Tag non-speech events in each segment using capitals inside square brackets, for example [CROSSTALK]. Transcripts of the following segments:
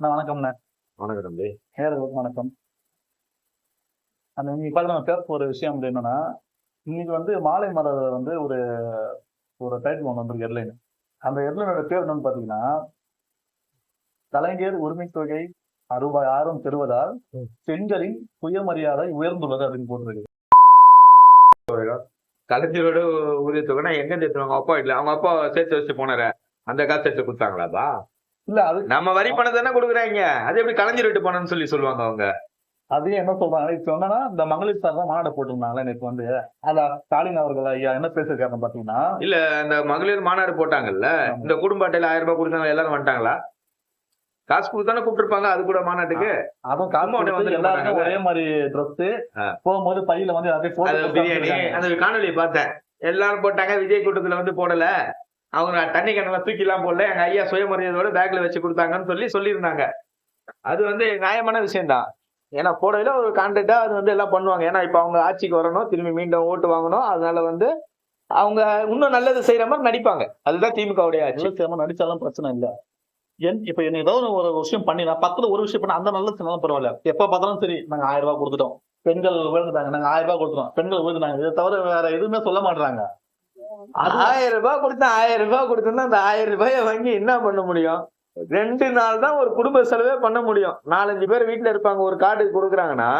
அண்ணா வணக்கம்ண்ணே. வணக்கம் தம்பி. நேர்களுக்கு வணக்கம். அந்த பார்த்து நம்ம பேச போற விஷயம் என்னன்னா இன்னைக்கு வந்து மாலை மலர் வந்து ஒரு ஒரு டைட்டில் ஒன்று வந்திருக்கு ஹெட்லைன் அந்த ஹெட்லைனோட பேர் என்னன்னு பார்த்தீங்கன்னா கலைஞர் உரிமை தொகை ரூபாய் ஆயிரம் பெறுவதால். பெண்களின் சுயமரியாதை உயர்ந்துள்ளது அப்படின்னு போட்டிருக்கு கலைஞரோட ஊதிய தொகைனா எங்க சேர்த்து அவங்க அப்பா இல்ல அவங்க அப்பா சேர்த்து வச்சு போனார. அந்த காசு சேர்த்து கொடுத்தாங்களாப்பா இல்ல அது நம்ம வரி பணம் தானே கொடுக்குறாங்க. அது எப்படி கலைஞர் விட்டு பணம்னு சொல்லி சொல்லுவாங்க அவங்க? அதையும் என்ன சொல்றாங்க? இப்ப என்னன்னா இந்த மகளிர் சார் தான் மாநாடு போட்டிருந்தாங்களே நேற்று வந்து. அதான் ஸ்டாலின் அவர்கள் ஐயா என்ன பேசிருக்காருன்னு பாத்தீங்கன்னா இல்ல அந்த மகளிர் மாநாடு போட்டாங்கல்ல. இந்த குடும்ப அட்டையில ஆயிரம் ரூபாய் கொடுத்தாங்க எல்லாரும் வந்துட்டாங்களா? காசு கொடுத்தானே கூப்பிட்டுருப்பாங்க அது கூட மாநாட்டுக்கு? அதுவும் உடனே வந்து போனாங்க. ஒரே மாதிரி ட்ரெஸ். போகும்போது பையில வந்து அதே பிரியாணி. அந்த காணொலி பார்த்தேன். எல்லாரும் போட்டாங்க விஜய் கூட்டத்துல வந்து போடல. அவங்க தண்ணி கண்ணில் தூக்கிலாம் போடல எங்க ஐயா சுயமரியாதையோட பேக்ல வச்சு கொடுத்தாங்கன்னு சொல்லி சொல்லியிருந்தாங்க. அது வந்து நியாயமான விஷயம்தான். ஏன்னா போடல ஒரு கான்ட்ராக்டா அது வந்து எல்லாம் பண்ணுவாங்க. ஏன்னா இப்ப அவங்க ஆட்சிக்கு வரணும் திரும்பி மீண்டும் ஓட்டு வாங்கணும் அதனால வந்து அவங்க இன்னும் நல்லது செய்யற மாதிரி நடிப்பாங்க. அதுதான் திமுகவுடைய ஆட்சி. நடிச்சாலும் பிரச்சனை இல்லை. என் இப்ப என்ன ஏதோ ஒரு விஷயம் பண்ணி நான் ஒரு விஷயம் பண்ண அந்த நல்ல சினிமா பரவாயில்ல. எப்ப பார்த்தாலும் சரி நாங்க ஆயிரம் ரூபாய் கொடுத்துட்டோம். பெண்கள் விழுந்துட்டாங்க நாங்க ஆயிரம் ரூபாய் கொடுத்துட்டோம். பெண்கள் விழுந்துட்டாங்க இதை தவிர வேற எதுவுமே சொல்ல மாட்டாங்க ஆயிரம் ரூபாய் கொடுத்தா ஆயிரம் ரூபாய் கொடுத்தா அந்த ஆயிரம் ரூபாய வாங்கி என்ன பண்ண முடியும்? ரெண்டு நாள் தான் ஒரு குடும்ப செலவே பண்ண முடியும். நாலஞ்சு பேர் வீட்டுல இருப்பாங்க. ஒரு கார்டு கொடுக்குறாங்கன்னா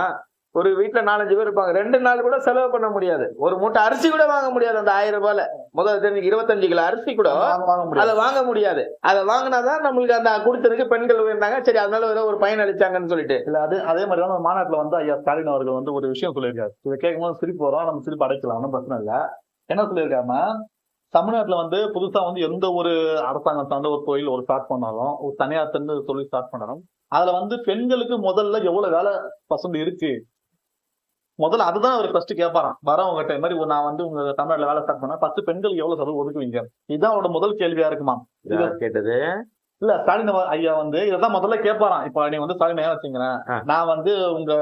ஒரு வீட்டுல நாலஞ்சு பேர் இருப்பாங்க. ரெண்டு நாள் கூட செலவு பண்ண முடியாது. ஒரு மூட்டை அரிசி கூட வாங்க முடியாது அந்த ஆயிரம் ரூபாயில. முதல்ல தெரிஞ்சு இருபத்தஞ்சு கிலோ அரிசி கூட அதை வாங்க முடியாது. அதை வாங்கினாதான் நம்மளுக்கு அந்த கொடுத்ததுக்கு பெண்கள் உயர்ந்தாங்க. சரி அதனால ஏதோ ஒரு பயன் அளிச்சாங்கன்னு சொல்லிட்டு. இல்ல அது அதே மாதிரி தான் மாநாட்டுல வந்து ஐயா ஸ்டாலின் அவர்கள் வந்து ஒரு விஷயம் சொல்லியிருக்காரு. இதை கேட்கும்போது சிரிப்பு வரும். நம்ம சிரிப்பு அடைக்கலாம் ஒன்றும் பிரச்சனை இல்ல. என்ன சொல்லியிருக்காருன்னா தமிழ்நாட்டுல வந்து புதுசா வந்து எந்த ஒரு அரசாங்கம் சார்ந்த ஒரு தொழில் ஒரு ஸ்டார்ட் பண்ணாலும் ஒரு தனியார் ஒரு தொழில் ஸ்டார்ட் பண்ணாலும் அதுல வந்து பெண்களுக்கு முதல்ல எவ்வளவு வேலை பர்சன்ட் இருக்கு? முதல்ல அதுதான் அவர் ஃபர்ஸ்ட் கேட்பாராம் வரவங்ககிட்ட இந்த மாதிரி நான் வந்து உங்க தமிழ்நாட்டுல வேலை ஸ்டார்ட் பண்ணா பத்து பெண்களுக்கு எவ்வளவு செலவு ஒதுக்குவீங்க இதுதான் அவரோட முதல் கேள்வியா இருக்குமா யார் கேட்டது? இல்ல ஸ்டாலின் ஐயா வந்து இதான் முதல்ல கேட்பாராம் இப்ப நீ வந்து ஸ்டாலின் ஐயா வச்சுங்களேன் ஆ. நான் வந்து உங்க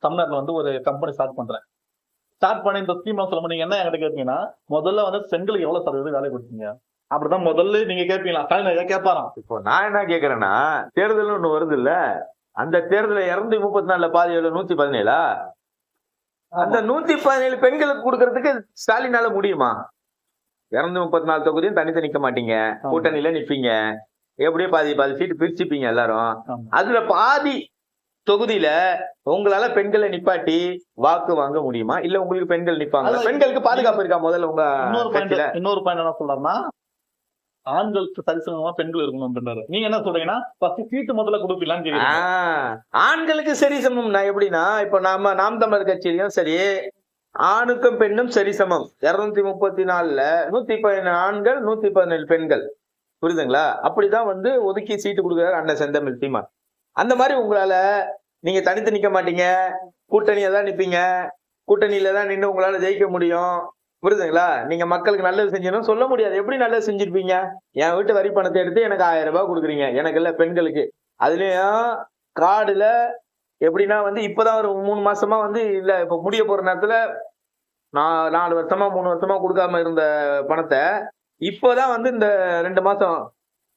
தமிழ்நாட்டுல வந்து ஒரு கம்பெனி ஸ்டார்ட் பண்றேன். ஸ்டார்ட் பண்ணி இந்த ஸ்கீம் சொல்ல நீங்க என்ன என்கிட்ட கேட்பீங்கன்னா முதல்ல வந்து பெண்களுக்கு எவ்வளவு சதவீதம் வேலை கொடுத்தீங்க? அப்படிதான் முதல்ல நீங்க கேட்பீங்களா? ஸ்டாலின் ஐயா கேட்பாராம். இப்போ நான் என்ன கேக்குறேன்னா தேர்தல் ஒண்ணு வருது இல்ல அந்த தேர்தல இருநூத்தி முப்பத்தி நாலுல பாதி எவ்வளவு? நூத்தி பதினேழா? அந்த நூத்தி பதினேழு பெண்களுக்கு கொடுக்கறதுக்கு ஸ்டாலினால முடியுமா? இருநூத்தி முப்பத்தி நாலு தொகுதியும் தனித்து நிக்க மாட்டீங்க. கூட்டணியில நிப்பீங்க. எப்படியோ பாதி பாதி சீட்டு பிரிச்சுப்பீங்க எல்லாரும். அதுல பாதி தொகுதியில உங்களால பெண்களை நிப்பாட்டி வாக்கு வாங்க முடியுமா? இல்ல உங்களுக்கு பெண்கள் நிப்பாங்க பெண்களுக்கு பாதுகாப்பு இருக்கா முதல்ல உங்க இன்னொரு பாயிண்ட் என்ன சொல்றாருன்னா ஆண்களுக்கு சரிசமமா பெண்கள் இருக்கணும் நீங்க என்ன சொல்றீங்கன்னா ஃபர்ஸ்ட் சீட்டு முதல்ல ஆஹ், ஆண்களுக்கு சரி சமம்னா எப்படின்னா இப்ப நாம நாம் தமிழர் கட்சியிலயும் சரி ஆணுக்கும் பெண்ணும் சரி சமம் இருநூத்தி முப்பத்தி நாலுல நூத்தி பதினேழு ஆண்கள் நூத்தி பதினேழு பெண்கள். புரியுதுங்களா? அப்படிதான் வந்து ஒதுக்கி சீட்டு கொடுக்குறாரு அண்ணன் செந்தமிழ் சீமான். அந்த மாதிரி உங்களால நீங்க தனித்து நிக்க மாட்டீங்க. கூட்டணியை தான் நிப்பீங்க. கூட்டணியில தான் நின்று உங்களால ஜெயிக்க முடியும். புரியுதுங்களா? நீங்க மக்களுக்கு நல்லது செஞ்சணும் சொல்ல முடியாது. எப்படி நல்லது செஞ்சிருப்பீங்க? என் வீட்டு வரி பணத்தை எடுத்து எனக்கு ஆயிரம் ரூபாய் கொடுக்குறீங்க. எனக்கு இல்ல பெண்களுக்கு. அதுலயும் காடுல எப்படின்னா வந்து இப்பதான் ஒரு மூணு மாசமா வந்து இல்ல இப்ப முடிய போற நேரத்துல நான் நாலு வருஷமா மூணு வருஷமா கொடுக்காம இருந்த பணத்தை இப்போதான் வந்து இந்த ரெண்டு மாசம்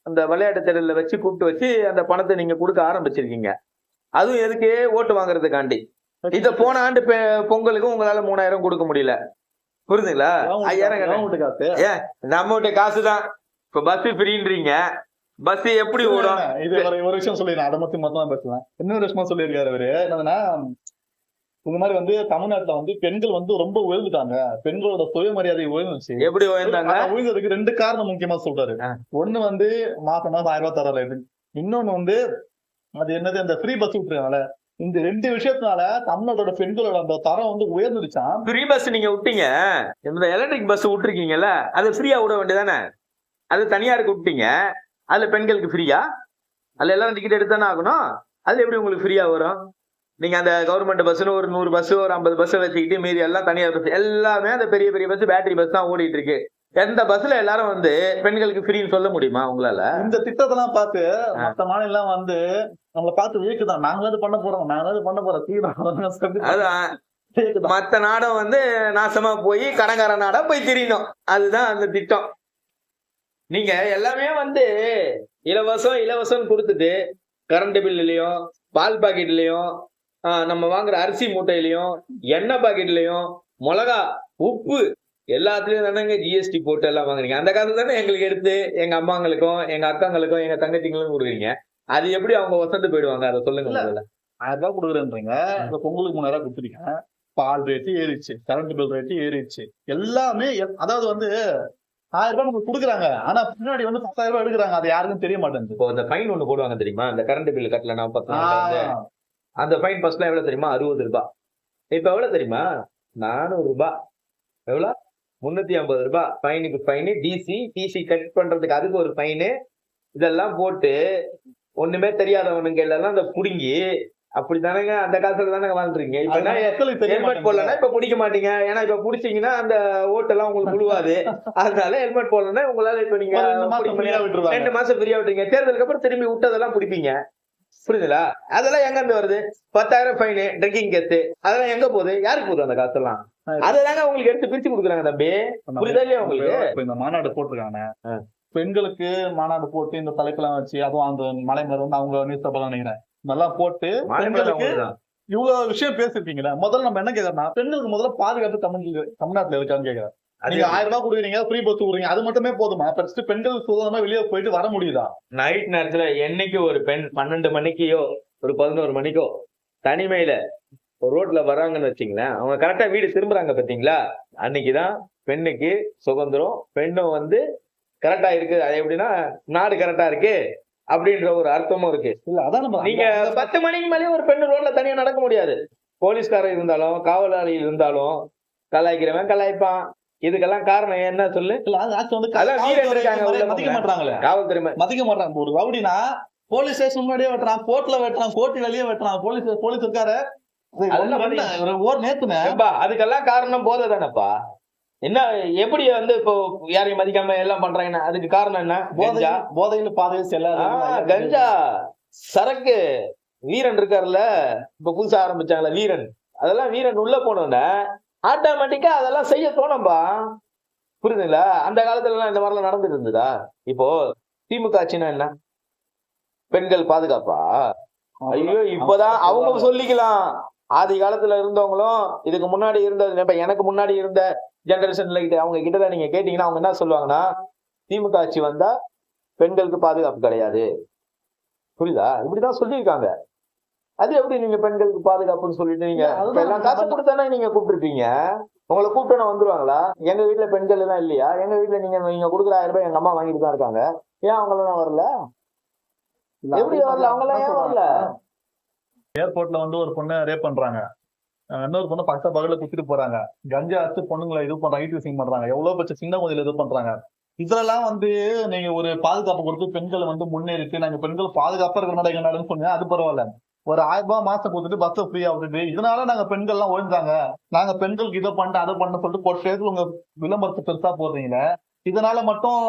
அந்த விளையாட்டு திடல்ல வச்சு கூப்பிட்டு வச்சு அந்த பணத்தை நீங்க கொடுக்க ஆரம்பிச்சிருக்கீங்க. அதுவும் எதுக்கு? ஓட்டு வாங்குறதுக்காண்டி. இத போன ஆண்டு பொங்கலுக்கும் உங்களால மூணாயிரம் கொடுக்க முடியல. புரியுதுங்களா ஐயாயிரம் காசு நம்ம கிட்ட காசு. தான் இப்ப பஸ் ஃப்ரீன்றீங்க பஸ் எப்படி ஓடும்? இது ஒரு விஷயம் சொல்லிடுறேன். அதை மட்டும் மொத்தமா பேசுவேன். இன்னொரு விஷயமா சொல்லியிருக்காரு அவரு. என்னதுன்னா இந்த மாதிரி வந்து தமிழ்நாட்டுல வந்து பெண்கள் வந்து ரொம்ப உயர்ந்துட்டாங்க. பெண்களோட சுயமரியாதை உயர்ந்துச்சு. எப்படி உயர்ந்தாங்க? உயர்ந்ததுக்கு ரெண்டு காரணம் முக்கியமா சொல்றாரு. ஒண்ணு வந்து மாசம் மாசம் ஆயிரம் ரூபாய் தரல இன்னொன்னு வந்து அது என்னது அந்த ஃப்ரீ பஸ் விட்டுருக்காங்கல்ல. இந்த ரெண்டு விஷயத்தினால தமிழ்நாட்டோட பெண்களோட அந்த தரம் வந்து உயர்ந்துடுச்சாம் ஃப்ரீ பஸ் நீங்க விட்டீங்க. இந்த எலக்ட்ரிக் பஸ் விட்டுருக்கீங்கல்ல அது ஃப்ரீயா விட வேண்டியதானே? அது தனியாருக்கு விட்டீங்க. அதுல பெண்களுக்கு ஃப்ரீயா அதுல எல்லாரும் டிக்கெட் எடுத்தானே ஆகணும்? அதுல எப்படி உங்களுக்கு ஃப்ரீயா வரும்? நீங்க அந்த கவர்மெண்ட் பஸ்னு ஒரு நூறு பஸ் ஒரு ஐம்பது பஸ் வச்சுக்கிட்டு மீதி எல்லாம் தனியார் பஸ் எல்லாமே அந்த பெரிய பெரிய பஸ் பேட்டரி பஸ் தான் ஓடிட்டு இருக்கு. எந்த பஸ்ல எல்லாரும் வந்து பெண்களுக்கு ஃப்ரீன்னு சொல்ல முடியுமா உங்களால? இந்த திட்டத்தெல்லாம் பார்த்து மத்த மாநிலம் வந்து நம்மளை பார்த்து வியக்குதான். நாங்களாவது பண்ண போறோம். நாங்களாவது பண்ண போறோம். தீவிரம் அதான். மத்த நாடும் வந்து நாசமா போய் கடங்கார நாடா போய் திரியணும். அதுதான் அந்த திட்டம். நீங்க எல்லாமே வந்து இலவசம் இலவசம் கொடுத்துட்டு கரண்ட் பில்லுலயும் பால் பாக்கெட்லயும் நம்ம வாங்குற அரிசி மூட்டையிலயும் எண்ணெய் பாக்கெட்லயும் மிளகா உப்பு எல்லாத்துலயும் தானேங்க ஜிஎஸ்டி போட்டு எல்லாம் வாங்குறீங்க. அந்த காசு தானே எங்களுக்கு எடுத்து எங்க அம்மாங்களுக்கும் எங்க அக்காங்களுக்கும் எங்க தங்கச்சிங்களுக்கும் கொடுக்குறீங்க. அது எப்படி அவங்க வசந்து போயிடுவாங்க? அதை சொல்லுங்க ஆயிரம் ரூபாய் கொடுக்குறேன்றீங்க. பொங்கலுக்கு மூணாயிரம் ரூபாய் பால் ரேட்டு ஏறிடுச்சு. கரண்ட் பில் ரேட்டு ஏறிடுச்சு. எல்லாமே எல்- அதாவது வந்து ஆயிரம் ரூபாய் நமக்கு கொடுக்குறாங்க. ஆனா பின்னாடி வந்து பத்தாயிரம் ரூபாய் எடுக்கிறாங்க. அது யாருக்கும் தெரிய மாட்டேங்குது. இப்போ இந்த ஃபைன் ஒண்ணு போடுவாங்க தெரியுமா? இந்த கரண்ட் பில் கட்டலனா பத்து அந்த ஃபைன் ஃபர்ஸ்ட்லாம் எவ்வளவு தெரியுமா? அறுபது ரூபாய் இப்ப எவ்வளவு தெரியுமா? நானூறு ரூபாய் எவ்வளவு முன்னூத்தி ஐம்பது ரூபாய் ஃபைனுக்கு ஃபைனு டிசி டிசி கட் பண்றதுக்கு அதுக்கு ஒரு ஃபைனு இதெல்லாம் போட்டு ஒண்ணுமே தெரியாதவனுங்க எல்லாம் அந்த புடுங்கி அப்படித்தானேங்க? அந்த காசுல தானே வாழ்றீங்க. இப்ப ஹெல்மெட் போடலன்னா. இப்ப பிடிக்க மாட்டீங்க. ஏன்னா இப்ப புடிச்சீங்கன்னா அந்த ஓட்டெல்லாம் உங்களுக்கு விழுவாது [LAUGHS] அதனால ஹெல்மெட் போடலன்னா உங்களால இப்ப நீங்க ரெண்டு மாசம் ஃப்ரீயா விட்டுறீங்க தேர்தலுக்கு அப்புறம் திரும்பி விட்டதெல்லாம் பிடிப்பீங்க. புரியுதுங்களா அதெல்லாம் எங்க இருந்து வருது? பத்தாயிரம் ஃபைனு ட்ரிங்கிங் கெத்து அதெல்லாம் எங்க போகுது? யாருக்கு போகுது அந்த காசெல்லாம் அததாங்க உங்களுக்கு எடுத்து பிரிச்சு கொடுக்குறாங்க தம்பி. புரியுதா இல்லையா உங்களுக்கு? இப்ப இந்த மாநாடு போட்டிருக்காங்க. பெண்களுக்கு மாநாடு போட்டு இந்த தலைப்பெல்லாம் வச்சு அதுவும் அந்த மலைமேல வந்து அவங்க நியூஸ் பேப்பர்லாம் நினைக்கிறேன். இதெல்லாம் போட்டு பெண்களுக்கு இவ்வளவு விஷயம் பேசிருக்கீங்களா முதல்ல நம்ம என்ன கேக்குறோம்னா பெண்களுக்கு முதல்ல பாதுகாப்பு தமிழ் தமிழ்நாட்டுல இருக்கான்னு கேக்குறேன். நீங்க ஆயிரம் ரூபாய் கொடுக்குறீங்க ஃப்ரீ பஸ் கொடுக்குறீங்க அது மட்டுமே போதுமா? ஃபர்ஸ்ட் பெண்கள் சுதந்திரமா வெளியே போயிட்டு வர முடியுதா? நைட் நேரத்துல என்னைக்கு ஒரு பெண் பன்னெண்டு மணிக்கையோ ஒரு பதினோரு மணிக்கோ தனிமையில ஒரு ரோட்ல வராங்கன்னு வச்சுங்களேன் அவங்க கரெக்டா வீடு திரும்புறாங்க பாத்தீங்களா? அன்னைக்குதான் பெண்ணுக்கு சுதந்திரம் பெண்ணும் வந்து கரெக்டா இருக்கு. அது எப்படின்னா நாடு கரெக்டா இருக்கு அப்படின்ற ஒரு அர்த்தமும் இருக்கு. இல்ல அதான் நீங்க பத்து மணிக்கு மேலேயே ஒரு பெண்ணு ரோட்ல தனியா நடக்க முடியாது. போலீஸ்காரர் இருந்தாலும் காவலாளி இருந்தாலும் கலாய்க்கிறவன் கலாய்ப்பான். இதுக்கெல்லாம் காரணம் என்ன சொல்லு? ஆக்சுவலி வந்து மதிக்க. மாட்டாங்களே காவல்துறை மதிக்க மாட்டாங்க ஒரு ரவுடினா போலீஸ் ஸ்டேஷன் முன்னாடியே வெட்டுறான் கோர்ட்ல வெட்டுறான் கோர்ட் வெளியே வெட்டுறான் போலீஸ் போலீஸ் இருக்காரு. ஓர் அதுக்கெல்லாம் காரணம் போதை தானேப்பா என்ன எப்படி வந்து இப்போ யாரையும் மதிக்காம எல்லாம் பண்றாங்கன்னா அதுக்கு காரணம் என்ன? போதை போதையில பாதையில் செல்லாத. கஞ்சா. சரக்கு. வீரன் இருக்காருல்ல இப்ப புதுசா ஆரம்பிச்சாங்களே வீரன். அதெல்லாம் வீரன் உள்ள போனோன்னே ஆட்டோமேட்டிக்கா அதெல்லாம் செய்ய தோணும்பா. புரியுதுங்களா? அந்த காலத்துல எல்லாம் இந்த மாதிரிலாம் நடந்துட்டு இருந்ததா இப்போ திமுக ஆட்சினா என்ன? பெண்கள் பாதுகாப்பா? ஐயோ இப்பதான் அவங்க சொல்லிக்கலாம். ஆதி காலத்துல இருந்தவங்களும் இதுக்கு முன்னாடி இருந்த இப்ப எனக்கு முன்னாடி இருந்த ஜெனரேஷன்ல கிட்ட அவங்க கிட்ட நீங்க கேட்டீங்கன்னா அவங்க என்ன சொல்லுவாங்கன்னா திமுக ஆட்சி வந்தா பெண்களுக்கு பாதுகாப்பு கிடையாது. புரியுதா? இப்படிதான் சொல்லியிருக்காங்க. அது எப்படி நீங்க பெண்களுக்கு பாதுகாப்புன்னு சொல்லிட்டு நீங்க எல்லாம் காசு கொடுத்தானே நீங்க கூப்பிட்டுருப்பீங்க. உங்களை கூப்பிட்டு வந்துருவாங்களா? எங்க வீட்டுல பெண்கள் எல்லாம் இல்லையா? எங்க வீட்டுல நீங்க நீங்க கொடுக்குற ஆயிரம் ரூபாய் எங்க அம்மா வாங்கிட்டு தான் இருக்காங்க. ஏன் அவங்க எல்லாம் வரல? எப்படி வரல? அவங்க எல்லாம் ஏன் வரல? ஏர்போர்ட்ல வந்து ஒரு பொண்ணை ரேப் பண்றாங்க. இன்னொரு பொண்ணு பக்கத்து பகல குத்திட்டு போறாங்க. கஞ்சா அடிச்சு பொண்ணுங்களை இது பண்றாங்க ஈட் யூசிங் பண்றாங்க. எவ்வளவு பட்ச சின்ன முதல்ல இது பண்றாங்க. இதெல்லாம் வந்து நீங்க ஒரு பாதுகாப்பு கொடுத்து பெண்களை வந்து முன்னேறிட்டு நாங்க பெண்கள் பாதுகாப்பா இருக்கிற நாடு எங்க நாடுன்னு சொன்னீங்க அது பரவாயில்ல. ஒரு ஆயிரம் ரூபாய் மாசம் கொடுத்துட்டு பஸ் ஃப்ரீயா விட்டுட்டு இதனால நாங்க பெண்கள் எல்லாம் ஒழிஞ்சாங்க. நாங்க பெண்களுக்கு இதை பண்ண அதை பண்ண சொல்லிட்டு ஒரு சேர்த்து உங்க விளம்பரத்தை பெருசா போடுறீங்களே இதனால மட்டும்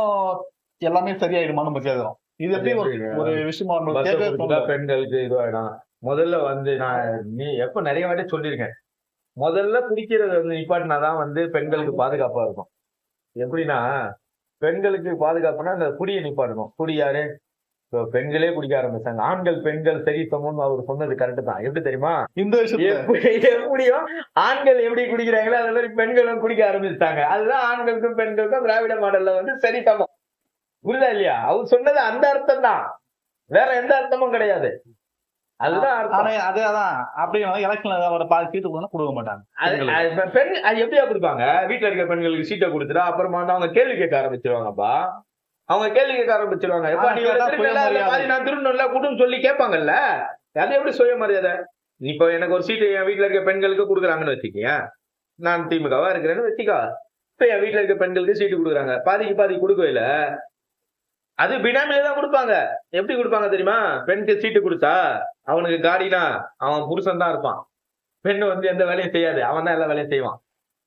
எல்லாமே சரியாயிடுமா நம்ம கேக்குறோம் இது எப்படி ஒரு ஒரு விஷயமா. பெண்களுக்கு இதுவாயிடும். முதல்ல வந்து நான் நீ எப்ப நிறைய வாட்டி சொல்லியிருக்கேன். முதல்ல குடிக்கிறது வந்து நிப்பாட்டினாதான் வந்து பெண்களுக்கு பாதுகாப்பா இருக்கும். எப்படின்னா பெண்களுக்கு பாதுகாப்புனா அந்த குடியை நிப்பாட்டணும். குடி யாரு? இப்போ பெண்களே குடிக்க ஆரம்பிச்சாங்க. ஆண்கள் பெண்கள் சரி சமம்னு அவர் சொன்னது கரெக்ட் தான். எப்படி தெரியுமா? இந்த விஷயத்துல எப்படி எப்படியும் ஆண்கள் எப்படி குடிக்கிறாங்களோ அது மாதிரி பெண்களும் குடிக்க ஆரம்பிச்சிட்டாங்க. அதுதான் ஆண்களுக்கும் பெண்களுக்கும் திராவிட மாடல்ல வந்து சரி சமம். புரியுதா இல்லையா? அவர் சொன்னது அந்த அர்த்தம் தான். வேற எந்த அர்த்தமும் கிடையாது. பெண் அது எப்படியா கொடுப்பாங்க? வீட்டுல இருக்க பெண்களுக்கு சீட்டை கொடுத்துட்டா அப்புறமா அவங்க கேள்வி கேட்க ஆரம்பிச்சிருவாங்கப்பா. அவங்க கேள்வி கேட்க ஆரம்பிச்சிருவாங்க. எப்பா ஆனா நீ இவ்வளவு கேட்டா திருடல, அதுல சுயமரியாதை. பாதி நான் திருடணும்ல குடுன்னு சொல்லி கேட்பாங்கல்ல? அது எப்படி சுயமரியாதை? இப்போ எனக்கு ஒரு சீட்டு என் வீட்டுல இருக்க பெண்களுக்கு கொடுக்குறாங்கன்னு வச்சுக்கீங்க நான் திமுகவா இருக்கிறேன்னு வச்சுக்கோ. இப்ப என் வீட்டுல இருக்க பெண்களுக்கு சீட்டு கொடுக்குறாங்க. பாதிக்கு பாதி கொடுக்கல அது பினாமில தான் கொடுப்பாங்க. எப்படி கொடுப்பாங்க தெரியுமா? பெண்ணுக்கு சீட்டு கொடுத்தா அவனுக்கு காடினா அவன் புருஷன் தான் இருப்பான். பெண்ணு வந்து எந்த வேலையும் செய்யாது. அவன் தான் எல்லா வேலையும் செய்வான்.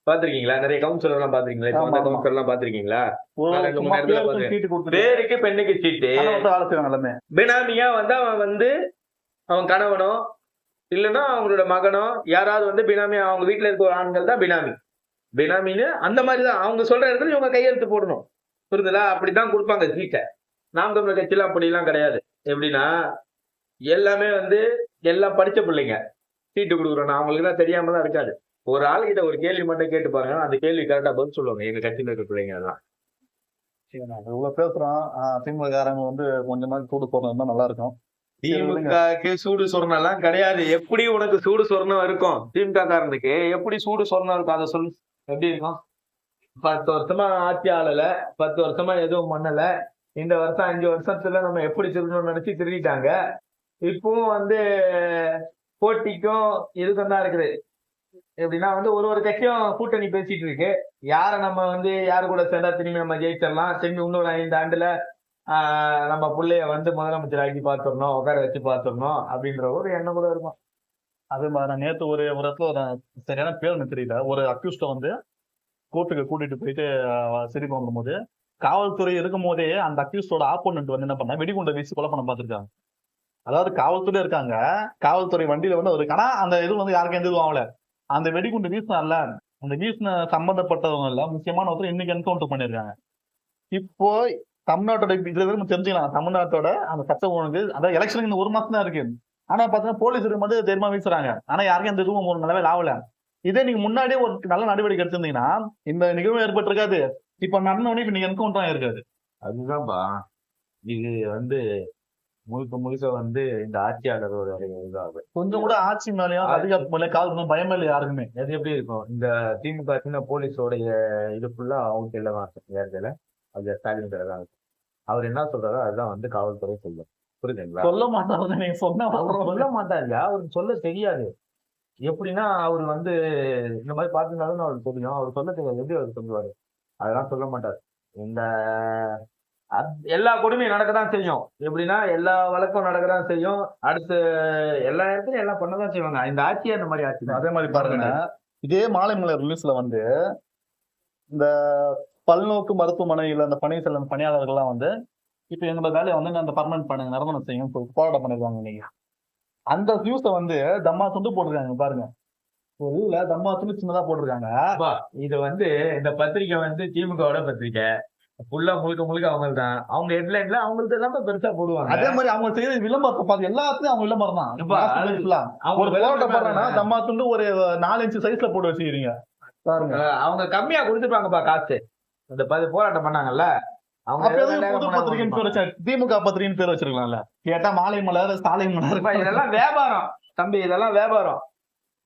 பாத்திருக்கீங்களா? நிறைய கவுன்சிலர் எல்லாம் பாத்திருக்கீங்களா? இப்ப வந்த. கவுன்சிலர் எல்லாம் பாத்திருக்கீங்களா? ரெண்டு மூணு பேருக்கு பெண்ணுக்கு சீட்டு எல்லாமே. பினாமியா வந்து அவன் வந்து அவன் கணவனோ இல்லைன்னா அவங்களோட மகனோ யாராவது வந்து பினாமி அவங்க வீட்டுல இருக்க ஒரு ஆண்கள் தான் பினாமி. பினாமின்னு அந்த மாதிரி தான். அவங்க சொல்ற இடத்துல இவங்க கையெழுத்து போடணும். புரியுதுல அப்படிதான் கொடுப்பாங்க சீட்டை நாம் தமிழர் கட்சியில அப்படிலாம் கிடையாது. எப்படின்னா எல்லாமே வந்து எல்லாம் படிச்ச பிள்ளைங்க. சீட்டு கொடுக்குறோம் அவங்களுக்கு தான் தெரியாம தான் இருக்காது. ஒரு ஆளுகிட்ட ஒரு கேள்வி மட்டும் கேட்டு பாருங்க. அந்த கேள்வி கரெக்டா பதில் சொல்லுவாங்க. எங்க கட்சியில இருக்க பிள்ளைங்க எல்லாம் இவ்வளவு பேசுறோம் திமுக காரங்க வந்து கொஞ்சமாவது சூடு போடுறது நல்லா இருக்கும். திமுகக்கு சூடு சொரணம் கிடையாது. எப்படி உனக்கு சூடு சொரணம் இருக்கும்? திமுக காரனுக்கு எப்படி சூடு சொரணம் இருக்கும்? அதை சொல்லு எப்படி இருக்கும்? பத்து வருஷமா ஆட்சி ஆளல. பத்து வருஷமா எதுவும் பண்ணல. இந்த வருஷம் அஞ்சு வருஷத்துல நம்ம எப்படி திருடணும்னு நினைச்சு திருடிட்டாங்க. இப்பவும் வந்து போட்டிக்கும் இதுக்கும் தான் இருக்குது. எப்படின்னா வந்து ஒரு ஒரு கட்சியும் கூட்டணி பேசிட்டு இருக்கு. யாரை நம்ம வந்து யாரு கூட சேர்ந்தா திரும்பி நம்ம ஜெயிச்சிடலாம். திரும்பி இன்னொரு ஐந்து ஆண்டுல ஆஹ் நம்ம பிள்ளைய வந்து முதலமைச்சர் ஆக்கி பார்த்துடணும் உட்கார வச்சு பார்த்துடணும் அப்படின்ற ஒரு எண்ணம் கூட இருக்கும். அது மாதிரி நான் நேத்து ஒரு ஒரு இடத்துல ஒரு சரியான பேர் எனக்கு தெரியல. ஒரு அக்யூஸ்ட வந்து கோர்ட்டுக்கு கூட்டிட்டு போயிட்டு சிரிப்பு சரி காவல்துறை இருக்கும் போதே அந்த அக்யூஸ்டோட ஆப்போனன்ட் வந்து என்ன பண்ணா வெடிகுண்டை வீசி கொலை பண்ண பார்த்திருக்காங்க. அதாவது காவல்துறை இருக்காங்க. காவல்துறை வண்டியில வந்து ஒரு ஆனா அந்த இது வந்து யாருக்கும் எந்த இதுவும் ஆகல. அந்த வெடிகுண்டு வீசினார்ல அந்த வீசின சம்பந்தப்பட்டவங்க எல்லாம் முக்கியமான ஒருத்தர் இன்னைக்கு என்கவுண்டர் பண்ணிருக்காங்க. இப்போ தமிழ்நாட்டோட இதுல நம்ம தெரிஞ்சுக்கலாம். தமிழ்நாட்டோட அந்த சட்டம் ஒழுங்கு அதாவது எலெக்ஷனுக்கு இந்த ஒரு மாசம் தான் இருக்கு. ஆனா பாத்தீங்கன்னா போலீஸ் வந்து தெரியுமா வீசுறாங்க. ஆனா யாருக்கும் அந்த இதுவும் ஒரு நிலவில் ஆகல. இதே நீங்க முன்னாடியே ஒரு நல்ல நடவடிக்கை எடுத்திருந்தீங்கன்னா இந்த நிகழ்வு ஏற்பட்டிருக்காது. இப்ப நடந்தவொடனே இப்ப நீங்க என்கவுண்டர் ஆயிருக்காது. அதுதான்பா. இது வந்து முழுக்க முழுக்க வந்து இந்த ஆட்சியாளரோட இதாகும் கொஞ்சம் கூட ஆட்சி மேலயும் அதிகாரத்து மேலே கால் பயமே இல்லை யாருக்குமே. அது எப்படி இருக்கும்? இந்த திமுக சின்ன போலீஸோடைய இது ஃபுல்லா அவங்க கையில தான் அது ஸ்டாலின் தான். இருக்கும் அவர் என்ன சொல்றாரோ அதுதான் வந்து காவல்துறை சொல்லும். புரியுதுங்களா? சொல்ல அவர் சொல்ல மாட்டாரு அவருக்கு சொல்ல தெரியாது. எப்படின்னா அவர் வந்து இந்த மாதிரி பார்த்துருந்தாலும் அவருக்கு தெரியும். அவர் சொல்ல தெரியாது. எப்படி அவர் சொல்லுவாரு? அதெல்லாம் சொல்ல மாட்டார். இந்த எல்லா கொடுமையும் நடக்கதான் செய்யும். எப்படின்னா எல்லா வழக்கம் நடக்கதான் செய்யும். அடுத்து எல்லா இடத்துலயும் எல்லாம் பண்ணதான் செய்வாங்க. இந்த ஆட்சி அந்த மாதிரி ஆட்சி தான். அதே மாதிரி பாருங்க. இதே மாலை மலர் ரிலீஸ்ல வந்து இந்த பல்நோக்கு மருத்துவமனையில அந்த பணி செல்லும் பணியாளர்கள்லாம் வந்து இப்ப எங்களோட வேலையை வந்து அந்த பர்மனன்ட் பண்ணுங்க நிரந்தரம் செய்யும் போராட்டம் பண்ணிருக்காங்க நீங்க அந்த நியூஸை வந்து தம்மா துண்டு போட்டிருக்காங்க பாருங்க. ஒரு இதுல தம்மா துண்டு சின்னதா போட்டிருக்காங்க. இது வந்து இந்த பத்திரிக்கை வந்து திமுகவோட பத்திரிக்கை. ஃபுல்லா முழுக்க முழுக்க அவங்க தான் அவங்க ஹெட்லைன்ல அவங்களுக்கு எல்லாமே பெருசா போடுவாங்க. அதே மாதிரி அவங்க செய்யற விளம்பரத்தை பார்த்து எல்லாத்துலயும் அவங்க விளம்பரம் தான். இப்ப ஒரு போடுறேன்னா தானே. தம்மா துண்டு ஒரு நாலு இன்ச்சு சைஸ்ல போட்டு வச்சுக்கிறீங்க. பாருங்க. அவங்க கம்மியா கொடுத்துருப்பாங்கப்பா காசு. இந்த பதி- போராட்டம் பண்ணாங்கல்ல. திமுக பத்திரிகைன்னு பேர் வச்சிருக்கலாம்ல. கேட்டா மாலை மலர் சாலை மலர். இதெல்லாம் வியாபாரம். தம்பி இதெல்லாம் வியாபாரம்.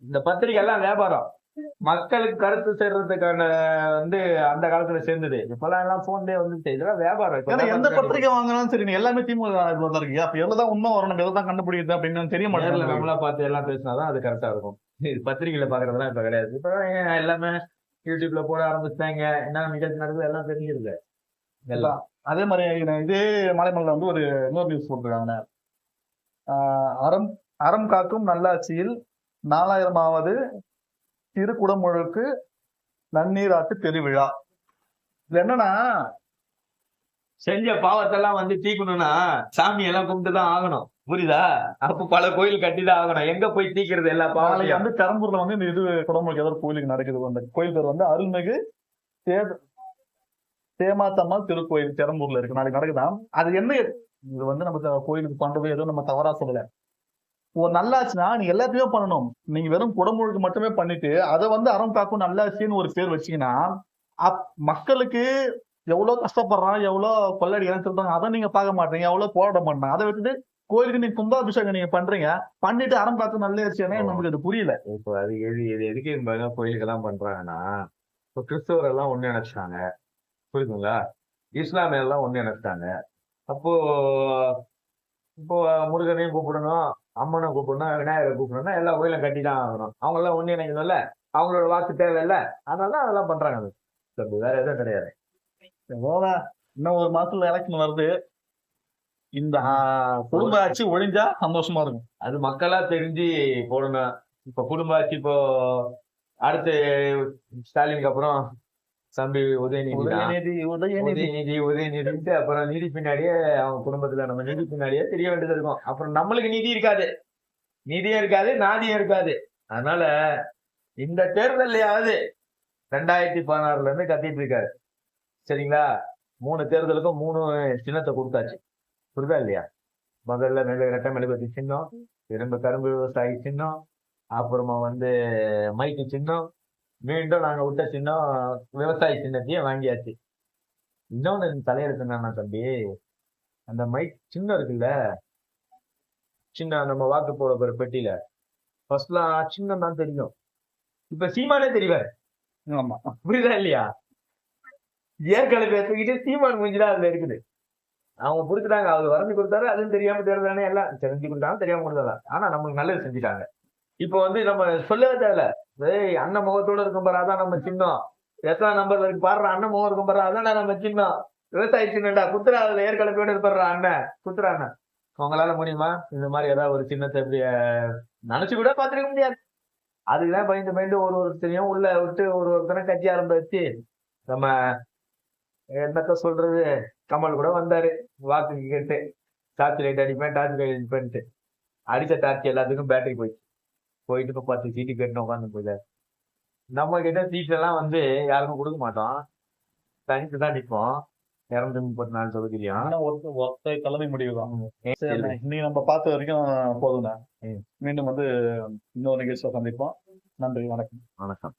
இந்த பத்திரிகை எல்லாம் வியாபாரம். மக்களுக்கு கருத்து சேர்றதுக்கான வந்து அந்த காலத்துல சேர்ந்தது. இப்பெல்லாம் எல்லாம் போன்லயே வந்துச்சு இதெல்லாம் வியாபாரம். எந்த வியாபாரம் பத்திரிகை வாங்கினாலும் சரி நீ எல்லாமே திமுக இருக்கு. அப்ப எதுதான் உண்மை வரும் நம்ம எதான் கண்டுபிடிக்கிறது அப்படின்னு தெரிய மாட்டேங்குது. நம்மளா பார்த்து எல்லாம் பேசினாதான் அது கரெக்டா இருக்கும். பத்திரிகையில பாக்குறதெல்லாம் இப்ப கிடையாது. இப்ப எல்லாமே யூடியூப்ல போட ஆரம்பிச்சிட்டாங்க. என்ன நிகழ்ச்சி நடக்குது எல்லாம் தெரிஞ்சிருது. எல்லாம் அதே மாதிரி இதே மலைமலையில வந்து ஒரு இன்னொரு நியூஸ் போட்டிருக்காங்க அறம் அறம் காக்கும் நல்லாட்சியில் நாலாயிரமாவது திருக்குடமுழுக்கு நன்னீராட்டு பெருவிழா. இது என்னன்னா செஞ்ச பாவத்தெல்லாம் வந்து தீக்கணும்னா சாமி எல்லாம் கும்பிட்டு தான் ஆகணும். புரியுதா? அப்ப பல கோயில் கட்டி தான் ஆகணும். எங்க போய் தீக்கிறது எல்லா பாவத்தையும்? வந்து பெரம்பூர்ல வந்து இந்த இது குடமுழுக்கு ஏதோ ஒரு கோயிலுக்கு நடக்குது. அந்த கோயில் பேர் வந்து அருள்மிகு தேமாத்தம்மாள் திருக்கோயில் பெரம்பூர்ல இருக்கு. நாளைக்கு நடக்குதாம் அது என்ன இது வந்து நம்ம கோயிலுக்கு பண்றது எதுவும் நம்ம தவறா சொல்லல. நல்லாச்சுன்னா நீங்க எல்லாத்தையுமே பண்ணணும். நீங்க வெறும் குடமுழுக்கு மட்டுமே பண்ணிட்டு அதை வந்து அறம் காக்கும் நல்லாட்சின்னு ஒரு பேர் வச்சீங்கன்னா அப்- மக்களுக்கு எவ்வளவு கஷ்டப்படுறான் எவ்வளவு கொள்ளடிக்கிறான்னு சொல்றாங்க அதை நீங்க பார்க்க மாட்டீங்க. எவ்வளவு போராட்டம் பண்ணாங்க அதை விட்டுட்டு கோயிலுக்கு நீங்க கும்பாபிஷேகம் நீங்க பண்றீங்க. பண்ணிட்டு அறம் காக்கும் நல்லாட்சியானே நமக்கு அது புரியல. இப்போ அது எது இது எதுக்கு பாருங்க கோயிலுக்கு எல்லாம் பண்றாங்கன்னா இப்போ கிறிஸ்தவர் எல்லாம் ஒண்ணு நினைச்சிட்டாங்க. புரியுதுங்களா? இஸ்லாமியர் எல்லாம் ஒண்ணு நினைச்சிட்டாங்க. அப்போ இப்போ முருகனையும் கூப்பிடணும். அம்மனை கூப்பிடணும் விநாயகரை கூப்பிடணும்னா எல்லா கோயிலும் கட்டி தான் ஆகணும். அவங்க எல்லாம் ஒண்ணு நினைக்கணும்ல அவங்களோட வாக்கு தேவையில்ல? அதனால தான் அதெல்லாம் பண்றாங்க அது. தம்பி, வேற எதுவும் கிடையாது. எவ்வளோ இன்னும் ஒரு மாசத்துல எலெக்ஷன் வருது. இந்த குடும்ப ஆட்சி ஒழிஞ்சா சந்தோஷமா இருக்கும். அது மக்களா தெரிஞ்சு போடணும். இப்ப குடும்ப ஆட்சி இப்போ அடுத்து ஸ்டாலினுக்கு அப்புறம் தம்பி உதயநிதி. உதயநிதி உதயநிதி. உதயநிதி அப்புறம் நிதி பின்னாடியே அவங்க குடும்பத்துல நம்ம நிதி பின்னாடியே தெரிய வேண்டியது இருக்கும். அப்புறம் நம்மளுக்கு நிதி இருக்காது. நிதியும் இருக்காது நாதியும் இருக்காது. அதனால இந்த தேர்தல்லையாவது ரெண்டாயிரத்தி பதினாறுல இருந்து கத்திட்டு இருக்காரு. சரிங்களா? மூணு தேர்தலுக்கும் மூணு சின்னத்தை கொடுத்தாச்சு. புரியுதா இல்லையா? முதல்ல மெழுகு ரெட்டை மெழுகுவத்தி சின்னம் திரும்ப கரும்பு விவசாயி சின்னம் அப்புறமா வந்து மைக்கு சின்னம் மீண்டும் நாங்க விட்ட சின்னம் விவசாய சின்னத்தையும் வாங்கியாச்சு. இன்னொன்னு தலையெழுத்து என்னன்னா தம்பி அந்த மைக் சின்னம் இருக்குல்ல சின்ன நம்ம வாக்கு போட போற பெட்டியில. ஃபர்ஸ்ட்லாம் சின்னம் தான் தெரியும். இப்ப சீமானே தெரியவாரு ஆமா. புரியுதா இல்லையா? ஏற்கனவே பேசிக்கிட்டு சீமான் மூஞ்சிதான் அதுல இருக்குது. அவங்க புடிச்சிட்டாங்க அவர் வரைஞ்சு கொடுத்தாரு அதுவும் தெரியாம தெரியாதானே எல்லாம் தெரிஞ்சு கொடுத்தாங்க தெரியாம கொடுத்தாங்க ஆனா நம்மளுக்கு நல்லது செஞ்சுட்டாங்க. இப்போ வந்து நம்ம சொல்லவே தேவையில்ல. ஏய் அண்ணன் முகத்தோட இருக்கும் பாரு அதான் நம்ம சின்னம். எத்தனை நம்பர்ல இருக்கு பாடுற அண்ணன் முகம் இருக்கும் பாரு அதான் நம்ம சின்னம். விவசாய சின்னடா குத்துறா அதுல ஏற்கனவே இருப்பாரு அண்ணன் குத்துறா அண்ணன் உங்களால முடியுமா? இந்த மாதிரி ஏதாவது ஒரு சின்னத்தை இப்படி நினைச்சு கூட பாத்துருக்க முடியாது. அதுக்குதான் பயந்து பயந்து ஒரு ஒருத்தரையும் உள்ள விட்டு ஒரு ஒருத்தனை கட்சி ஆரம்பிச்சு நம்ம என்னத்த சொல்றது? கமல் கூட வந்தாரு வாக்கு கேட்டு டார்ச் லைட் அடிப்பேன் டார்ச் லைட் அடிப்பேன்ட்டு. அடிச்ச டார்ச் எல்லாத்துக்கும் பேட்டரி போயிடுச்சு. போயிட்டு இப்போ பத்து சீட்டு கட்டின உட்காந்து நம்ம கிட்ட சீட் எல்லாம் வந்து யாருக்கும் கொடுக்க மாட்டோம். தனித்து தான் நிற்போம் இரநூத்தி முப்பத்தி நாலு தொகுதியிலையும் ஒத்த தலைமை முடிவு தான்? இன்னைக்கு நம்ம பார்த்த வரைக்கும் ம். மீண்டும் வந்து இன்னொரு நிகழ்ச்சியை சந்திப்போம். நன்றி வணக்கம். வணக்கம்.